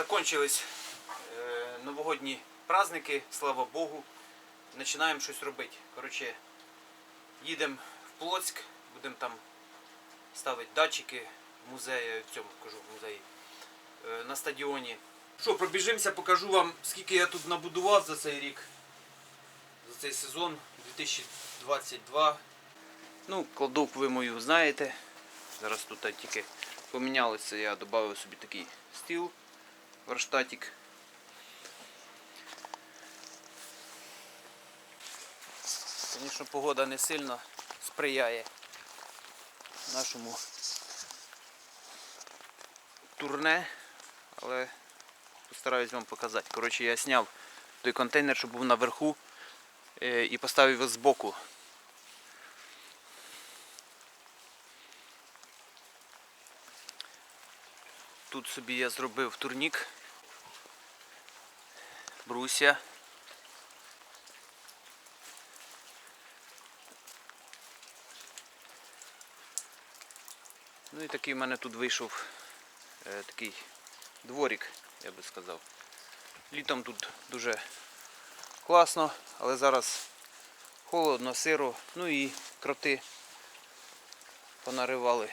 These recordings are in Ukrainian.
Закончились е, новогодні праздники, слава Богу. Починаємо щось робити. Коротше, їдемо в Плоцьк, будемо там ставити датчики в музеї, в цьому кажу, в музеї, е, на стадіоні. Що, пробіжимося, покажу вам, скільки я тут набудував за цей рік, за цей сезон 2022. Ну, кладовку ви мою знаєте. Зараз тут тільки помінялося, я додав собі такий стіл, верштатик. Звісно, погода не сильно сприяє нашому турне, але постараюсь вам показати. Коротше, я зняв той контейнер, що був наверху, е, і поставив його збоку. Тут собі я зробив турнік, бруся. Ну і такий в мене тут вийшов е, такий дворик, я би сказав. Літом тут дуже класно, але зараз холодно, сиро, ну і кроти понаривали.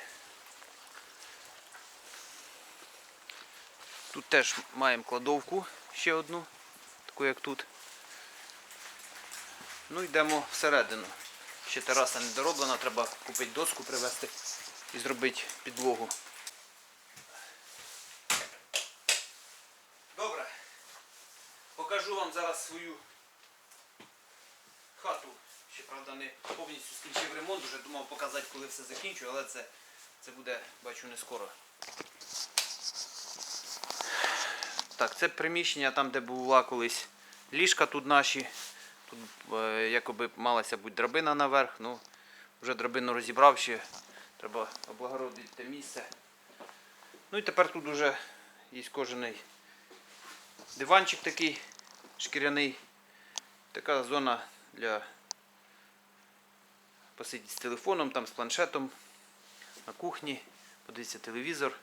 Теж маємо кладовку ще одну, таку як тут. Ну йдемо всередину. Ще тераса не дороблена, треба купити доску, привезти і зробити підлогу. Добре. Покажу вам зараз свою хату. Ще, правда, не повністю скінчив ремонт, вже думав показати, коли все закінчу, але це, це буде, бачу, не скоро. Так, це приміщення там, де була колись ліжка тут наші. Тут е, якоби малася бути драбина наверх. Ну, вже драбину розібрав ще. Треба облагородити те місце. Ну і тепер тут вже є кожаний диванчик такий шкіряний. Така зона для посидіти з телефоном, там з планшетом на кухні, подивитися телевізор.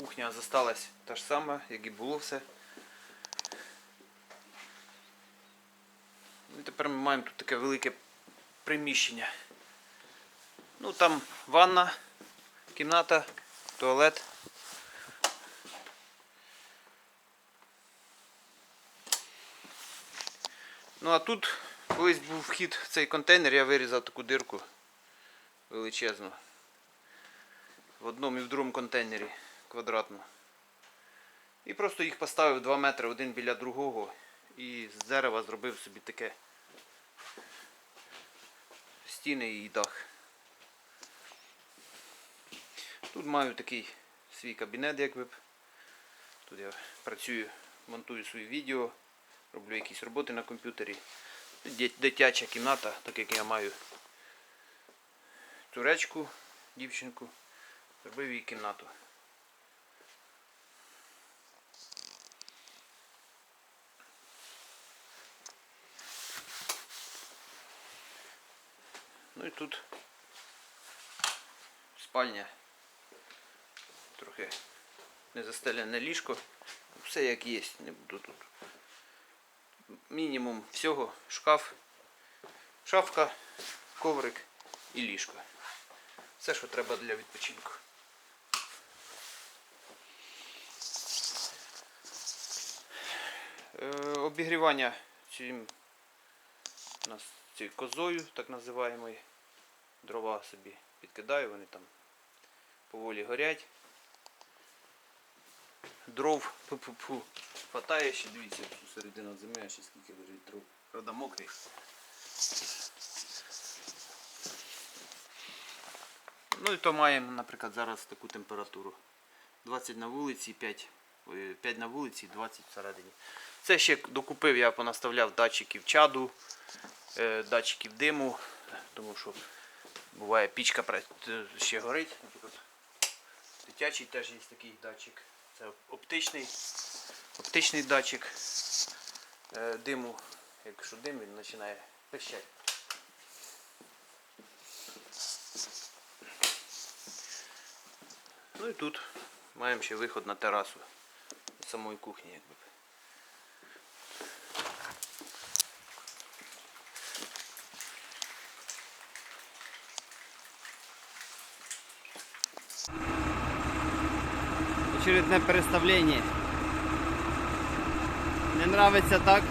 Кухня зосталась та ж сама, як і було все. Ну, і тепер ми маємо тут таке велике приміщення. Ну там ванна, кімната, туалет. Ну а тут колись був вхід в цей контейнер, я вирізав таку дирку величезну. В одному і в другому контейнері квадратну. І просто їх поставив 2 метри один біля другого і з дерева зробив собі таке стіни і дах. Тут маю такий свій кабінет, як ви. Тут я працюю, монтую свої відео, роблю якісь роботи на комп'ютері. Дитяча кімната, так як я маю туречку, дівчинку, зробив їй кімнату. Ну і тут спальня. Трохи не застелене ліжко. Все як є, не буду тут. Мінімум всього шкаф, шафка, коврик і ліжко. Все, що треба для відпочинку. Е, обігрівання цим у нас цією козою, так називаємо. Дрова собі підкидаю, вони там поволі горять. Дров пу-пу-пу. Хватає ще, дивіться, середина зими, а ще скільки лежить дров. Правда, мокрий. Ну і то маємо, наприклад, зараз таку температуру. 20 на вулиці, 5, 5 на вулиці, 20 всередині. Це ще докупив, я понаставляв датчиків чаду, е, датчиків диму, тому що буває пічка ще горить. Наприклад, дитячий теж є такий датчик. Це оптичний, оптичний датчик е, диму. Якщо дим, він починає пищати. Ну і тут маємо ще виход на терасу з самої кухні, якби. Очередне переставлення. Не нравиться так.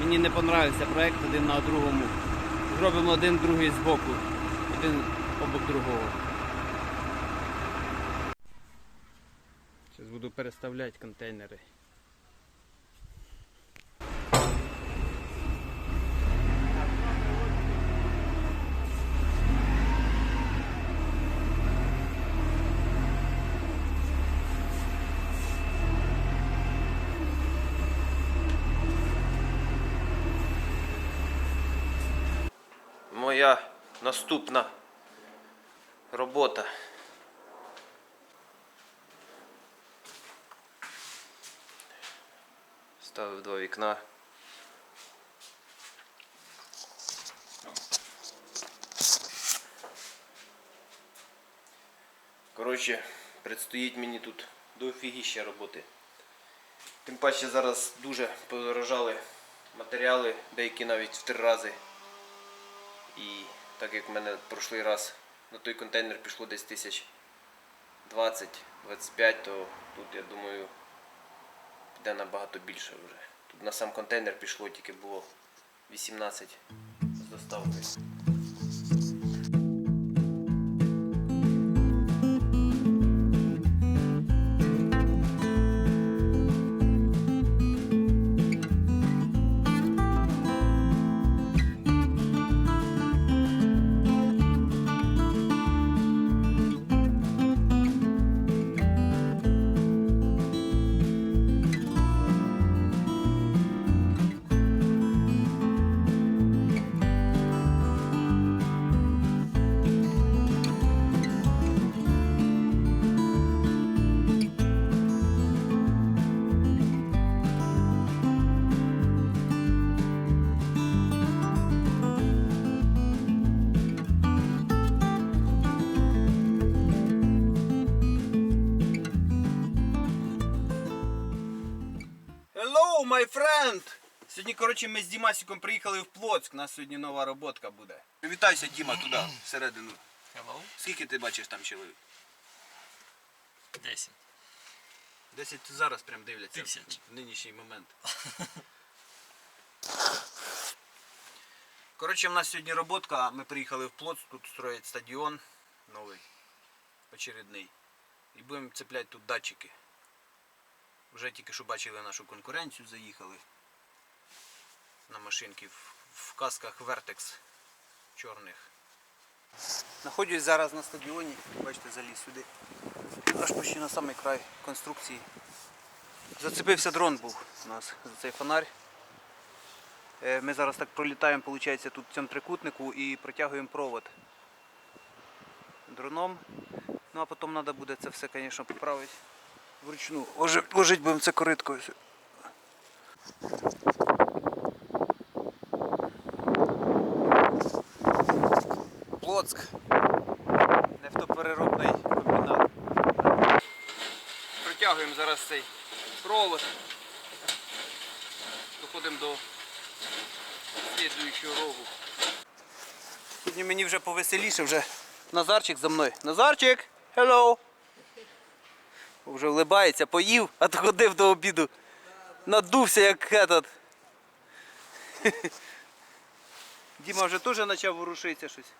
Мені не понравився проект один на другому. Зробимо один другий з боку, Один обок другого. Зараз буду переставляти контейнери. Моя наступна робота. Ставив два вікна. Коротше, предстоїть мені тут до офігіща роботи. Тим паче зараз дуже подорожали матеріали, деякі навіть в три рази. І так як в мене пройшли раз на той контейнер пішло десь тисяч 20-25, то тут я думаю піде набагато більше вже. Тут на сам контейнер пішло тільки було 18 з доставкою. Hello, my friend! Сьогодні, коротше, ми з Дімасиком приїхали в Плоцьк. У нас сьогодні нова роботка буде. Привітайся, Діма, туди, всередину. Hello? Скільки ти бачиш там чоловік? 10. Десять зараз прям дивляться Тисяч. в нинішній момент. Коротше, в нас сьогодні роботка. Ми приїхали в Плоцьк, тут строять стадіон новий, очередний. І будемо цепляти тут датчики. Вже тільки що бачили нашу конкуренцію, заїхали на машинки в, касках Vertex чорних. Знаходжусь зараз на стадіоні, бачите, заліз сюди. Аж почти на самий край конструкції. Зацепився дрон був у нас за цей фонарь. Е, Ми зараз так пролітаємо, виходить, тут в цьому трикутнику і протягуємо провод дроном. Ну а потім треба буде це все, звісно, поправити вручну. Ложи- Ложить будемо це кориткою. Плоцк. Нефтопереробний комбінат. Протягуємо зараз цей провод. Доходимо до слідуючого рогу. Сьогодні мені вже повеселіше, вже Назарчик за мною. Назарчик! Hello! Вже влибається, поїв, а то ходив до обіду. Надувся як этот. Діма вже теж почав ворушитися щось.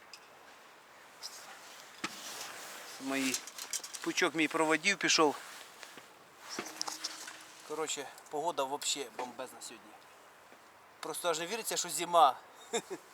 Мої пучок мій проводів пішов. Коротше, погода взагалі бомбезна сьогодні. Просто аж не віриться, що зима.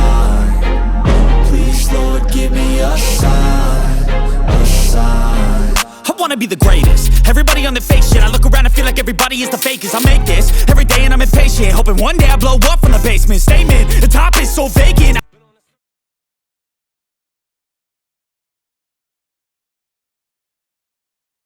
Wanna be the greatest. Everybody on the fake shit I look around and feel like everybody is the fakest. I make this every day and I'm impatient Hoping one day I blow up from the basement. Statement, the top is so vacant